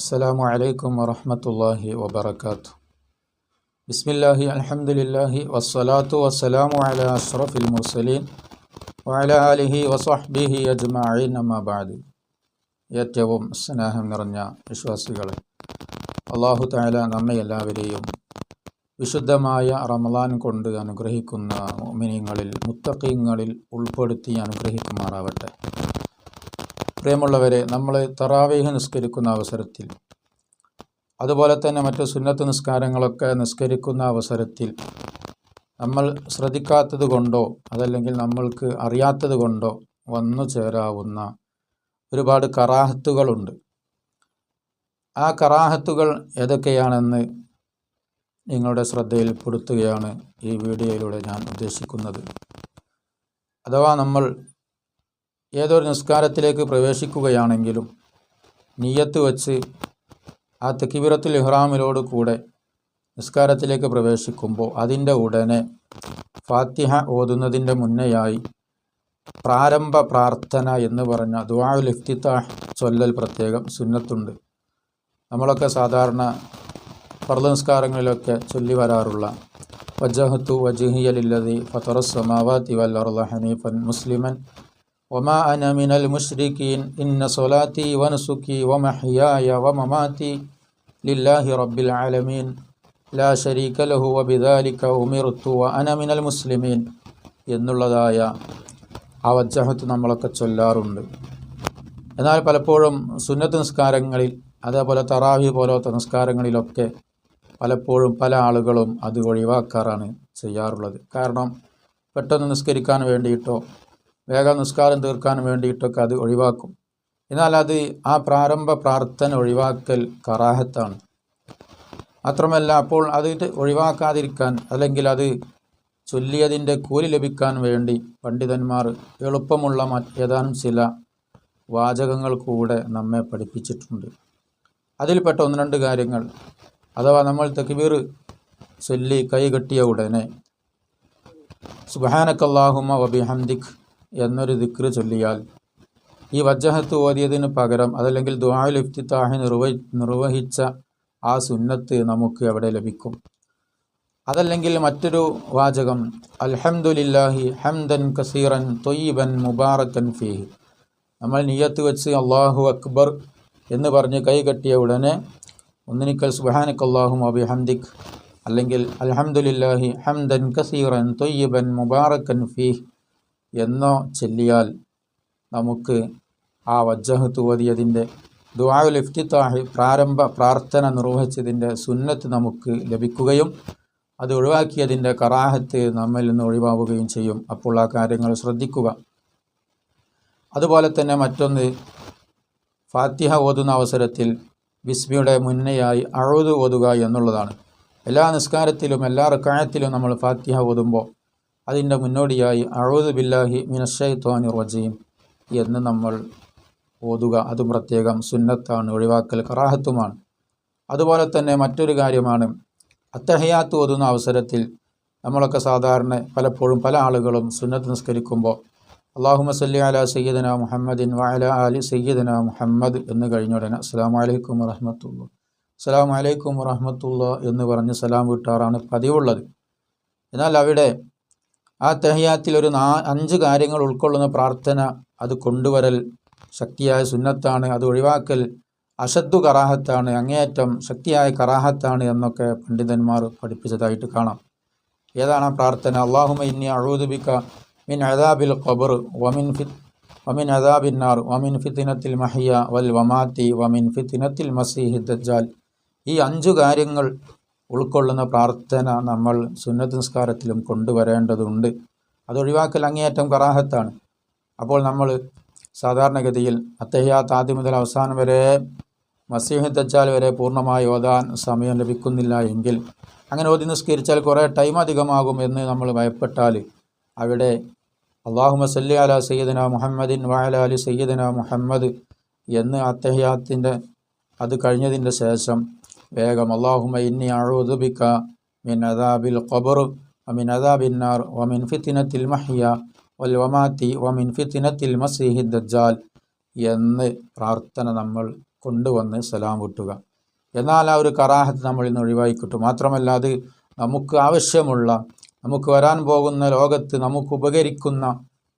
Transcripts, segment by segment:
അസ്സലാമു അലൈക്കും വറഹമത്തല്ലാഹി വബർക്കാത്തു ബിസ്മില്ലാഹി അലഹമുല്ലാഹി വസ്സലാത്തു വസ്സലാമു അല അഷ്റഫിൽ മുർസലീൻ വഅല അലിഹി വസഹ്ബിഹി അജ്മഈൻ അമ്മാബാദ് ഏറ്റവും സ്നേഹം നിറഞ്ഞ വിശ്വാസികളെ അള്ളാഹു തആല നമ്മെ എല്ലാവരെയും വിശുദ്ധമായ റമലാൻ കൊണ്ട് അനുഗ്രഹിക്കുന്ന മുഅ്മിനീങ്ങളിൽ മുത്തഖീങ്ങളിൽ ഉൾപ്പെടുത്തി അനുഗ്രഹിക്കുമാറാവട്ടെ. പ്രിയമുള്ളവരെ നമ്മൾ തറാവേഹ് നിസ്കരിക്കുന്ന അവസരത്തിൽ അതുപോലെ തന്നെ മറ്റു സുന്നത്ത് നിസ്കാരങ്ങളൊക്കെ നിസ്കരിക്കുന്ന അവസരത്തിൽ നമ്മൾ ശ്രദ്ധിക്കാത്തത് കൊണ്ടോ അതല്ലെങ്കിൽ നമ്മൾക്ക് അറിയാത്തത് കൊണ്ടോ വന്നു ചേരാവുന്ന ഒരുപാട് കറാഹത്തുകളുണ്ട്. ആ കറാഹത്തുകൾ ഏതൊക്കെയാണെന്ന് നിങ്ങളുടെ ശ്രദ്ധയിൽപ്പെടുത്തുകയാണ് ഈ വീഡിയോയിലൂടെ ഞാൻ ഉദ്ദേശിക്കുന്നത്. അഥവാ നമ്മൾ ഏതൊരു നിസ്കാരത്തിലേക്ക് പ്രവേശിക്കുകയാണെങ്കിലും നീയത്ത് വച്ച് ആ തെക്കിബിറത്തുൽ ഇഹ്റാമിലോട് കൂടെ നിസ്കാരത്തിലേക്ക് പ്രവേശിക്കുമ്പോൾ അതിന്റെ ഉടനെ ഫാത്തിഹ ഓതുന്നതിന്റെ മുന്നെയായി പ്രാരംഭ പ്രാർത്ഥന എന്ന് പറഞ്ഞ ദുആഉൽ ഇഫ്തിത്താഹ് ചൊല്ലൽ പ്രത്യേകം സുന്നത്തുണ്ട്. നമ്മളൊക്കെ സാധാരണ പർദ്ദ നിസ്കാരങ്ങളിലൊക്കെ ചൊല്ലി വരാറുള്ള വജഹത്തു വജഹിയലില്ലതി ഫത്തറസ്സമാവാത്തി വൽ വല്ലറുള്ള ഹനീഫൻ മുസ്ലിമൻ وما أنا من المشركين إن صلاتي ونسكي ومحياي ومماتي لله رب العالمين لا شريك له وبذلك أمرت وأنا من المسلمين എന്നുള്ളതായ ആ വജ്ജഹത്ത് നമ്മളൊക്കെ ചൊല്ലാറുണ്ട് എന്നാൽ പലപ്പോഴും സുന്നത്ത് നിസ്കാരങ്ങളിൽ അതേപോലെ തറാവി പോലത്തെ നിസ്കാരങ്ങളിലൊക്കെ പലപ്പോഴും പല ആളുകളും അത് ഒഴിവാക്കാറാണ് ചെയ്യാറുള്ളത് കാരണം പെട്ടെന്ന് നിസ്കരിക്കാൻ വേണ്ടിയിട്ടോ വേഗം നിസ്കാരം തീർക്കാൻ വേണ്ടിയിട്ടൊക്കെ അത് ഒഴിവാക്കും. എന്നാൽ അത് ആ പ്രാരംഭ പ്രാർത്ഥന ഒഴിവാക്കൽ കറാഹത്താണ്. മാത്രമല്ല അപ്പോൾ അത് ഒഴിവാക്കാതിരിക്കാൻ അല്ലെങ്കിൽ അത് ചൊല്ലിയതിന്റെ കൂലി ലഭിക്കാൻ വേണ്ടി പണ്ഡിതന്മാർ എളുപ്പമുള്ള ഏതാനും ചില വാചകങ്ങൾ കൂടെ നമ്മെ പഠിപ്പിച്ചിട്ടുണ്ട്. അതിൽപ്പെട്ട ഒന്ന് രണ്ട് കാര്യങ്ങൾ. അഥവാ നമ്മൾ തക്ബീർ ചൊല്ലി കൈ കെട്ടിയ ഉടനെ സുബാനക്കല്ലാഹുമ വബിഹംദിഖ് എന്നൊരു ദിക്ർ ചൊല്ലിയാൽ ഈ വജ്ജഹത്ത് ഓതിയതിന് പകരം അതല്ലെങ്കിൽ ദുആൽ ഇഫ്തിത്താഹി നിർവഹി നിർവഹിച്ച ആ സുന്നത്ത് നമുക്ക് അവിടെ ലഭിക്കും. അതല്ലെങ്കിൽ മറ്റൊരു വാചകം അൽഹംദുലില്ലാഹി ഹംദൻ കസീറൻ തൊയ്യബൻ മുബാറക്കൻ ഫീഹി. നമ്മൾ നിയത്ത് വെച്ച് അള്ളാഹു അക്ബർ എന്ന് പറഞ്ഞ് കൈ കെട്ടിയ ഉടനെ ഒന്നിനിക്കൽ സുബാനക്കല്ലാഹും അബി ഹംദിഖ് അല്ലെങ്കിൽ അൽഹംദുലില്ലാഹി ഹംദൻ കസീറൻ തൊയ്യബൻ മുബാറക്കൻ ഫീഹ് എന്നോ ചൊല്ലിയാൽ നമുക്ക് ആ വജ്ജഹത്ത് ഓതിയതിന്റെ ദുആഉൽ ഇഫ്തിത്താഹി പ്രാരംഭ പ്രാർത്ഥന നിർവഹിച്ചതിന്റെ സുന്നത്ത് നമുക്ക് ലഭിക്കുകയും അത് ഒഴിവാക്കിയതിന്റെ കറാഹത്ത് നമ്മിൽ നിന്ന് ഒഴിവാവുകയും ചെയ്യും. അപ്പോൾ ആ കാര്യങ്ങൾ ശ്രദ്ധിക്കുക. അതുപോലെ തന്നെ മറ്റൊന്ന് ഫാത്തിഹ ഓതുന്ന അവസരത്തിൽ ബിസ്മിയുടെ മുന്നയായി അഴുത് ഓതുക എന്നുള്ളതാണ്. എല്ലാ നിസ്കാരത്തിലും എല്ലാ റക്കായത്തിലും നമ്മൾ ഫാത്തിഹ ഓതുമ്പോൾ അതിന്റെ മുന്നോടിയായി അഴുദ് ബില്ലാഹി മിനഷൈത്വാനി റജീം എന്ന് നമ്മൾ ഓതുക. അതും പ്രത്യേകം സുന്നത്താണ് ഒഴിവാക്കൽ കറാഹത്തുമാണ്. അതുപോലെ തന്നെ മറ്റൊരു കാര്യമാണ് അത്തഹയാത്ത് ഓതുന്ന അവസരത്തിൽ നമ്മളൊക്കെ സാധാരണ പലപ്പോഴും പല ആളുകളും സുന്നത്ത് നിസ്കരിക്കുമ്പോൾ അള്ളാഹുമ സല്ലി അല സയ്യിദന മുഹമ്മദിൻ വഅല അലി സയ്യിദന മുഹമ്മദ് എന്ന് കഴിഞ്ഞ ഉടനെ അസ്സാം വലൈക്കും വറഹമത്തുള്ള. അസ്സാം വലൈക്കും വറഹമത്തുള്ള എന്ന് പറഞ്ഞ് സലാം വിട്ടാറാണ് പതിവുള്ളത്. എന്നാൽ അവിടെ ആ തെഹയാത്തിൽ ഒരു നാ അഞ്ച് കാര്യങ്ങൾ ഉൾക്കൊള്ളുന്ന പ്രാർത്ഥന അത് കൊണ്ടുവരൽ ശക്തിയായ സുന്നത്താണ് അത് ഒഴിവാക്കൽ അശദ്ദു കറാഹത്താണ് അങ്ങേയറ്റം ശക്തിയായ കറാഹത്താണ് എന്നൊക്കെ പണ്ഡിതന്മാർ പഠിപ്പിച്ചതായിട്ട് കാണാം. ഏതാണ് ആ പ്രാർത്ഥന? അള്ളാഹുമ ഇന്നി അഴൂദുബിക്ക മിൻ അദാബിൽ ഖബർ വമിൻ ഫി വമിൻ അദാബിന്നാർ വമിൻ ഫിത്തിനത്തിൽ മഹിയ വൽ വമാത്തി വമിൻ ഫിത്തിനത്തിൽ മസീഹി ദജ്ജാൽ. ഈ അഞ്ചു കാര്യങ്ങൾ ഉൾക്കൊള്ളുന്ന പ്രാർത്ഥന നമ്മൾ സുന്നത്ത് നിസ്കാരത്തിലും കൊണ്ടുവരേണ്ടതുണ്ട്. അതൊഴിവാക്കൽ അങ്ങേയറ്റം കറാഹത്താണ്. അപ്പോൾ നമ്മൾ സാധാരണഗതിയിൽ അത്തഹ്യാത്ത് ആദ്യം മുതൽ അവസാനം വരെ മസീഹ് തച്ചാൽ വരെ പൂർണമായി ഓതാൻ സമയം ലഭിക്കുന്നില്ല എങ്കിൽ അങ്ങനെ ഓതി നിസ്കരിച്ചാൽ കുറേ ടൈം അധികമാകും എന്ന് നമ്മൾ ഭയപ്പെട്ടാൽ അവിടെ അള്ളാഹു സല്ലി അല സയ്യദന മുഹമ്മദിൻ വാല അലി സയ്യദന മുഹമ്മദ് എന്ന് അത്തഹ്യാത്തിന്റെ അത് കഴിഞ്ഞതിന്റെ ശേഷം വേഗം അള്ളാഹുമ ഇന്നി അഴൂദുബിക്ക മിൻ അദാബിൽ ഖബർ വമിൻ അദാബിന്നാർ വമിൻ ഫിത്തിനത്തിൽ മഹിയ വൽ വമാത്തി വമിൻ ഫിത്തിനത്തിൽ മസീഹി ദജ്ജാൽ എന്ന് പ്രാർത്ഥന നമ്മൾ കൊണ്ടുവന്ന് സലാം വിട്ടുക എന്നാൽ ആ ഒരു കറാഹത്ത് നമ്മളിൽ നിന്ന് ഒഴിവായി കിട്ടും. മാത്രമല്ല അത് നമുക്ക് ആവശ്യമുള്ള നമുക്ക് വരാൻ പോകുന്ന ലോകത്ത് നമുക്ക് ഉപകരിക്കുന്ന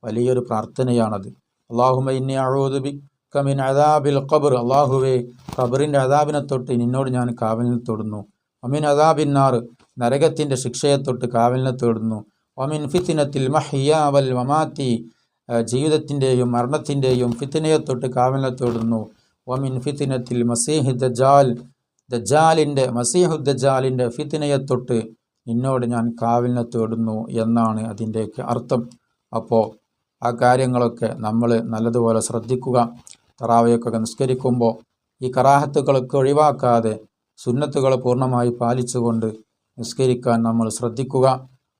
വലിയൊരു പ്രാർത്ഥനയാണത്. അള്ളാഹുമ ഇന്നി അഴൂദുബി കമിൻ അദാബിൽ ഖബർ. അള്ളാഹുവേ ഖബറിന്റെ അദാബിനെ തൊട്ട് നിന്നോട് ഞാൻ കാവലിനെ തൊടുന്നു. ഒമിൻ അദാബിന്നാർ നരകത്തിന്റെ ശിക്ഷയെ തൊട്ട് കാവലിനെ തൊടുന്നു. ഒമിൻ ഫിത്തിനത്തിൽ മഹിയാവൽ മമാത്തി ജീവിതത്തിന്റെയും മരണത്തിന്റെയും ഫിത്തിനയെ തൊട്ട് കാവലിനെ തൊടുന്നു. ഒമിൻ ഫിത്തിനത്തിൽ മസീഹ് ദജാൽ ദജാലിന്റെ മസീഹു ദജാലിന്റെ ഫിത്തിനയെ തൊട്ട് നിന്നോട് ഞാൻ കാവലിനെ തേടുന്നു എന്നാണ് അതിന്റെയൊക്കെ അർത്ഥം. അപ്പോൾ ആ കാര്യങ്ങളൊക്കെ നമ്മൾ നല്ലതുപോലെ ശ്രദ്ധിക്കുക. തറാവയൊക്കെ നിസ്കരിക്കുമ്പോൾ ഈ കറാഹത്തുകളൊക്കെ ഒഴിവാക്കാതെ സുന്നത്തുകൾ പൂർണമായി പാലിച്ചുകൊണ്ട് നിസ്കരിക്കാൻ നമ്മൾ ശ്രദ്ധിക്കുക.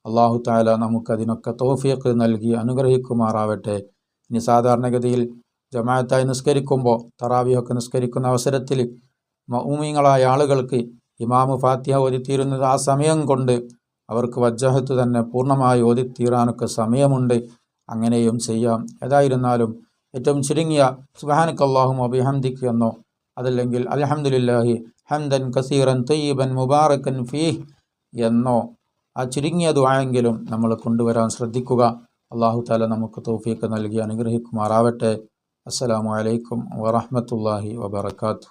അള്ളാഹു താല നമുക്കതിനൊക്കെ തോഫിയൊക്കെ നൽകി അനുഗ്രഹിക്കുമാറാവട്ടെ. ഇനി സാധാരണഗതിയിൽ ജമാഅത്തായി നിസ്കരിക്കുമ്പോൾ തറാവിയൊക്കെ നിസ്കരിക്കുന്ന അവസരത്തിൽ മൗമിങ്ങളായ ആളുകൾക്ക് ഇമാമു ഫാത്തിഹ ഓതിത്തീരുന്നത് ആ സമയം കൊണ്ട് അവർക്ക് വജ്ജഹത്ത് തന്നെ പൂർണമായി ഓതിത്തീരാനൊക്കെ സമയമുണ്ട്. അങ്ങനെയും ചെയ്യാം. ഏതായിരുന്നാലും ഏറ്റവും ചുരുങ്ങിയ സുബാനക്കല്ലാഹും അബിഹംദിക്ക് എന്നോ അതല്ലെങ്കിൽ അലഹമുല്ലാഹി ഹംദൻ കസീറൻ തയ്യബൻ മുബാറക്കൻ ഫീഹ് എന്നോ ആ ചുരുങ്ങിയ ദുആയെങ്കിലും നമ്മൾ കൊണ്ടുവരാൻ ശ്രദ്ധിക്കുക. അള്ളാഹു താല നമുക്ക് തോഫിയൊക്കെ നൽകി അനുഗ്രഹിക്കുമാറാവട്ടെ. അസ്സലാമു അലൈക്കും വറഹമത്തല്ലാഹി വബർക്കാത്തു